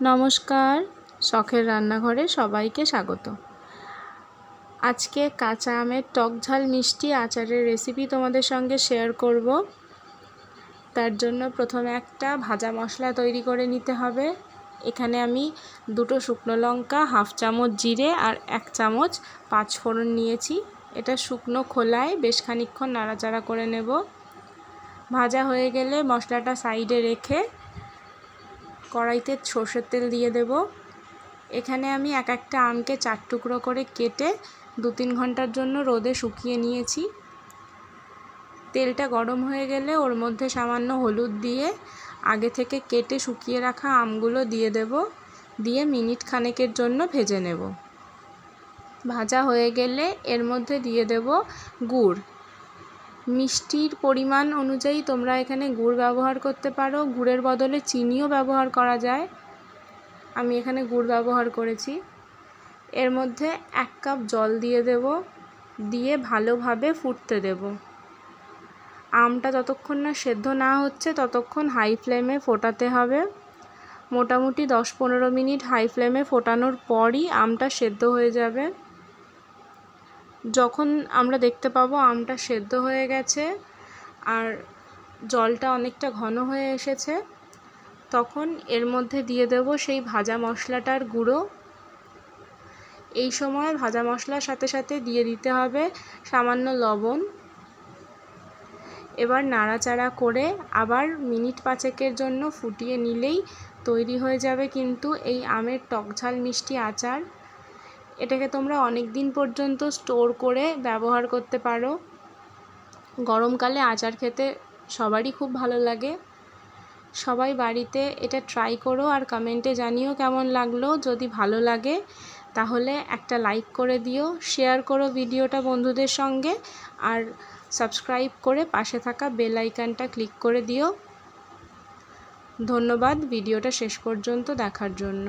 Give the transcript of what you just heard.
নমস্কার, শখের রান্নাঘরে সবাইকে স্বাগত। আজকে কাঁচা আমের টক ঝাল মিষ্টি আচারের রেসিপি তোমাদের সঙ্গে শেয়ার করব। তার জন্য প্রথমে একটা ভাজা মশলা তৈরি করে নিতে হবে। এখানে আমি দুটো শুকনো লঙ্কা, হাফ চামচ জিরে আর এক চামচ পাঁচ পাঁচফোড়ন নিয়েছি। এটা শুকনো খোলায় বেশ খানিক্ষণ নাড়াচাড়া করে নেব। ভাজা হয়ে গেলে মশলাটা সাইডে রেখে কড়াইতে সর্ষের তেল দিয়ে দেব। এখানে আমি এক একটা আমকে চার টুকরো করে কেটে দু তিন ঘণ্টার জন্য রোদে শুকিয়ে নিয়েছি। তেলটা গরম হয়ে গেলে ওর মধ্যে সামান্য হলুদ দিয়ে আগে থেকে কেটে শুকিয়ে রাখা আমগুলো দিয়ে দেব। দিয়ে মিনিট খানেকের জন্য ভেজে নেব। ভাজা হয়ে গেলে এর মধ্যে দিয়ে দেব গুড়। মিষ্টির পরিমাণ অনুযায়ী তোমরা এখানে গুড় ব্যবহার করতে পারো। গুড়ের বদলে চিনিও ব্যবহার করা যায়। আমি এখানে গুড় ব্যবহার করেছি। এর মধ্যে এক কাপ জল দিয়ে দেব। দিয়ে ভালোভাবে ফুটতে দেব। আমটা যতক্ষণ না সেদ্ধ না হচ্ছে, ততক্ষণ হাই ফ্লেমে ফোটাতে হবে। মোটামুটি দশ পনেরো মিনিট হাই ফ্লেমে ফোটানোর পরই আমটা সেদ্ধ হয়ে যাবে। যখন আমরা দেখতে পাবো আমটা সেদ্ধ হয়ে গেছে আর জলটা অনেকটা ঘন হয়ে এসেছে, তখন এর মধ্যে দিয়ে দেব সেই ভাজা মশলাটার গুঁড়ো। এই সময় ভাজা মশলার সাথে সাথে দিয়ে দিতে হবে সামান্য লবণ। এবার নাড়াচাড়া করে আবার মিনিট পাঁচেকের জন্য ফুটিয়ে নিলেই তৈরি হয়ে যাবে কিন্তু এই আমের টকঝাল মিষ্টি আচার। এটাকে তোমরা অনেক দিন পর্যন্ত স্টোর করে ব্যবহার করতে পারো। গরমকালে আচার খেতে সবারই খুব ভালো লাগে। সবাই বাড়িতে এটা ট্রাই করো আর কমেন্টে জানিও কেমন লাগল। যদি ভালো লাগে, তাহলে একটা লাইক করে দিও শেয়ার করো ভিডিওটা বন্ধুদের সঙ্গে আর সাবস্ক্রাইব করে পাশে থাকা বেল আইকনটা ক্লিক করে দিও। ধন্যবাদ, ভিডিওটা শেষ পর্যন্ত দেখার জন্য।